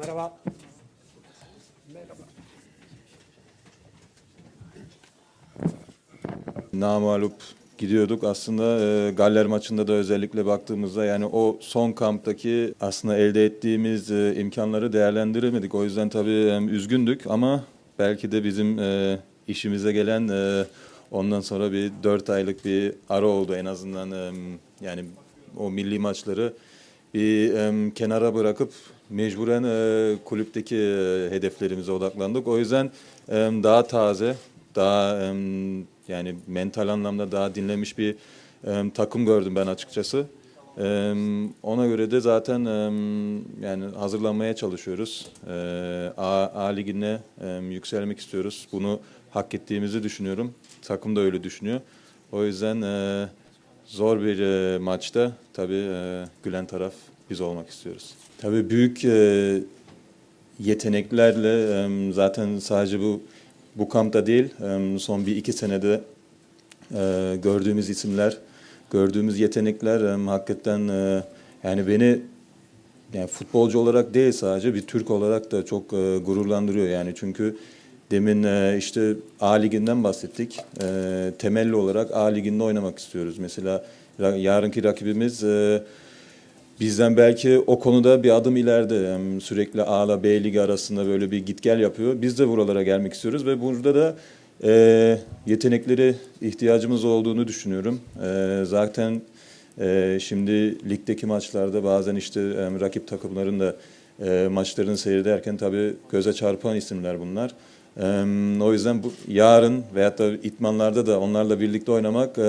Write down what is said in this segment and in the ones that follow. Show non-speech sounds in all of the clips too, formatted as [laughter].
Merhaba. Merhaba. namalup gidiyorduk. Aslında e, Galler maçında da özellikle baktığımızda yani o son kamptaki aslında elde ettiğimiz e, imkanları değerlendiremedik. O yüzden tabii e, üzgündük ama belki de bizim e, işimize gelen e, ondan sonra bir dört aylık bir ara oldu en azından e, yani o milli maçları bir e, kenara bırakıp mecburen e, kulüpteki e, hedeflerimize odaklandık. O yüzden e, daha taze, daha e, yani mental anlamda daha dinlemiş bir e, takım gördüm ben açıkçası. E, ona göre de zaten e, yani hazırlanmaya çalışıyoruz. E, A, A ligine e, yükselmek istiyoruz. Bunu hak ettiğimizi düşünüyorum. Takım da öyle düşünüyor. O yüzden e, zor bir e, maçta tabii e, gülen taraf biz olmak istiyoruz. Tabii büyük e, yeteneklerle e, zaten sadece bu bu kampta değil e, son bir iki senede e, gördüğümüz isimler, gördüğümüz yetenekler e, hakikaten e, yani beni yani futbolcu olarak değil sadece bir Türk olarak da çok e, gururlandırıyor yani çünkü demin e, işte A liginden bahsettik. E, temelli olarak A liginde oynamak istiyoruz. Mesela yarınki rakibimiz e, Bizden belki o konuda bir adım ileride. Hem sürekli A ile B ligi arasında böyle bir git gel yapıyor. Biz de buralara gelmek istiyoruz ve burada da e, yetenekleri ihtiyacımız olduğunu düşünüyorum. Zaten şimdi ligdeki maçlarda bazen işte rakip takımların da e, maçlarını seyrederken tabii göze çarpan isimler bunlar. O yüzden bu yarın veyahut da itmanlarda da onlarla birlikte oynamak e,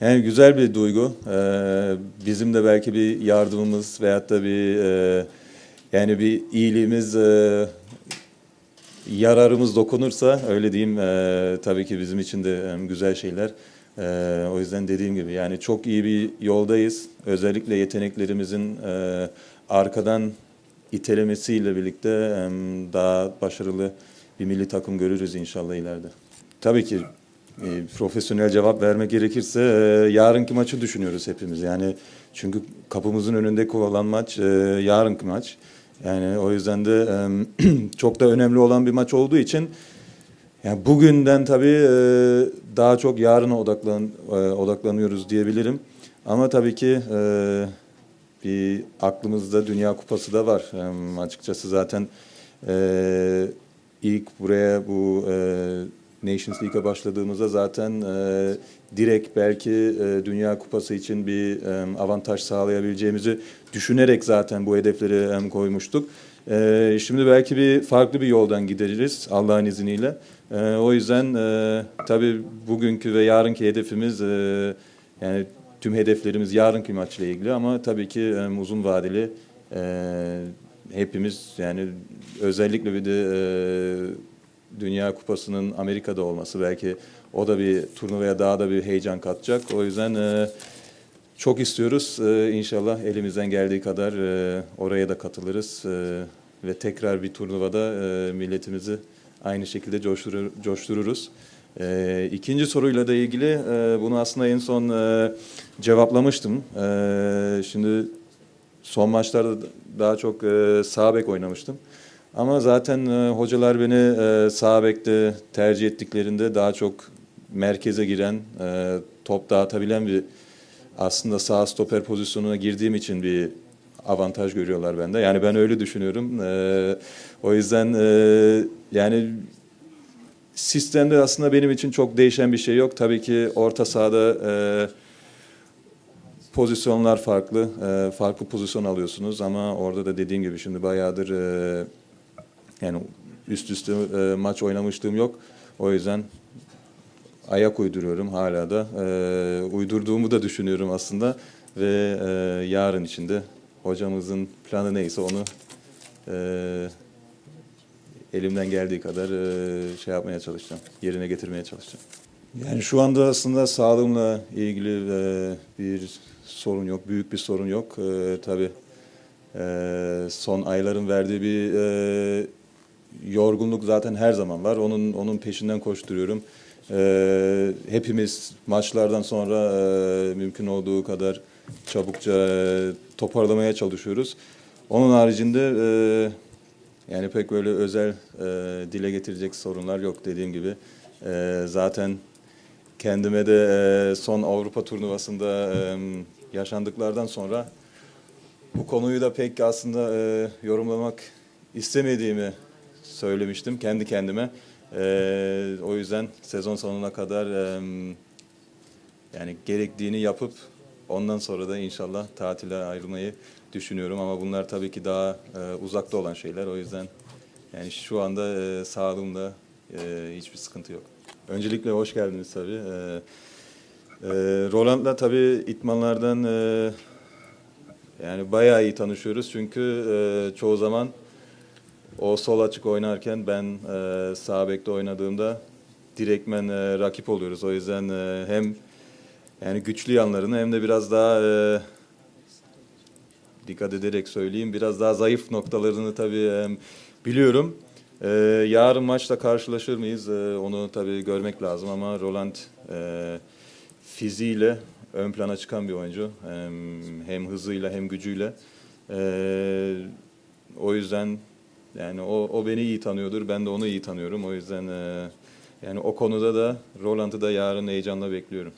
yani güzel bir duygu. Bizim de belki bir yardımımız veyahut da bir yani bir iyiliğimiz, yararımız dokunursa öyle diyeyim tabii ki bizim için de güzel şeyler. O yüzden dediğim gibi yani çok iyi bir yoldayız. Özellikle yeteneklerimizin arkadan itelemesiyle birlikte daha başarılı bir milli takım görürüz inşallah ileride. Tabii ki e, profesyonel cevap vermek gerekirse e, yarınki maçı düşünüyoruz hepimiz. Yani çünkü kapımızın önündeki olan maç e, yarınki maç. Yani o yüzden de e, [clears throat] çok da önemli olan bir maç olduğu için yani bugünden tabii e, daha çok yarına odaklan e, odaklanıyoruz diyebilirim. Ama tabii ki e, bir aklımızda Dünya Kupası da var. E, açıkçası zaten e, ilk buraya bu e, Nations League'a başladığımızda zaten e, direkt belki e, Dünya Kupası için bir e, avantaj sağlayabileceğimizi düşünerek zaten bu hedefleri e, koymuştuk. E, şimdi belki bir farklı bir yoldan gideriz Allah'ın izniyle. E, o yüzden e, tabii bugünkü ve yarınki hedefimiz e, yani tüm hedeflerimiz yarınki maçla ilgili ama tabii ki uzun vadeli e, hepimiz yani özellikle bir de e, Dünya Kupası'nın Amerika'da olması belki o da bir turnuvaya daha da bir heyecan katacak. O yüzden e, çok istiyoruz. E, inşallah elimizden geldiği kadar e, oraya da katılırız e, ve tekrar bir turnuvada e, milletimizi aynı şekilde coşturur, coştururuz. E, ikinci soruyla da ilgili e, bunu aslında en son e, cevaplamıştım. E, şimdi son maçlarda daha çok e, sağ bek oynamıştım. Ama zaten e, hocalar beni e, sağ bekte tercih ettiklerinde daha çok merkeze giren, e, top dağıtabilen bir aslında sağ stoper pozisyonuna girdiğim için bir avantaj görüyorlar bende. Yani ben öyle düşünüyorum. E, o yüzden e, yani sistemde aslında benim için çok değişen bir şey yok. Tabii ki orta sahada e, pozisyonlar farklı. E, farklı pozisyon alıyorsunuz ama orada da dediğim gibi şimdi bayağıdır e, yani üst üste e, maç oynamışlığım yok. O yüzden ayak uyduruyorum hala da. E, uydurduğumu da düşünüyorum aslında. Ve e, yarın içinde hocamızın planı neyse onu e, elimden geldiği kadar e, şey yapmaya çalışacağım. Yerine getirmeye çalışacağım. Yani şu anda aslında sağlığımla ilgili e, bir sorun yok. Büyük bir sorun yok. E, tabii son ayların verdiği bir yorgunluk zaten her zaman var. Onun onun peşinden koşturuyorum. Hepimiz maçlardan sonra mümkün olduğu kadar çabukça toparlamaya çalışıyoruz. Onun haricinde yani pek böyle özel e, dile getirecek sorunlar yok dediğim gibi. E, zaten kendime de e, son Avrupa turnuvasında e, yaşandıklardan sonra bu konuyu da pek aslında e, yorumlamak istemediğimi söylemiştim kendi kendime. E, o yüzden sezon sonuna kadar e, yani gerektiğini yapıp ondan sonra da inşallah tatile ayrılmayı düşünüyorum ama bunlar tabii ki daha e, uzakta olan şeyler. O yüzden yani şu anda e, sağlığımda e, hiçbir sıkıntı yok. Öncelikle hoş geldiniz tabii. E, e, Roland'la tabii itmanlardan e, yani bayağı iyi tanışıyoruz çünkü e, çoğu zaman o sol açık oynarken ben e, sağ bekte oynadığımda direktmen e, rakip oluyoruz. O yüzden e, hem yani güçlü yanlarını hem de biraz daha e, dikkat ederek söyleyeyim biraz daha zayıf noktalarını tabii e, biliyorum. E, yarın maçta karşılaşır mıyız? E, onu tabii görmek lazım ama Roland e, fiziğiyle ön plana çıkan bir oyuncu. Hem, hem hızıyla hem gücüyle. E, o yüzden yani o, o beni iyi tanıyordur. Ben de onu iyi tanıyorum. O yüzden e, yani o konuda da Roland'ı da yarın heyecanla bekliyorum.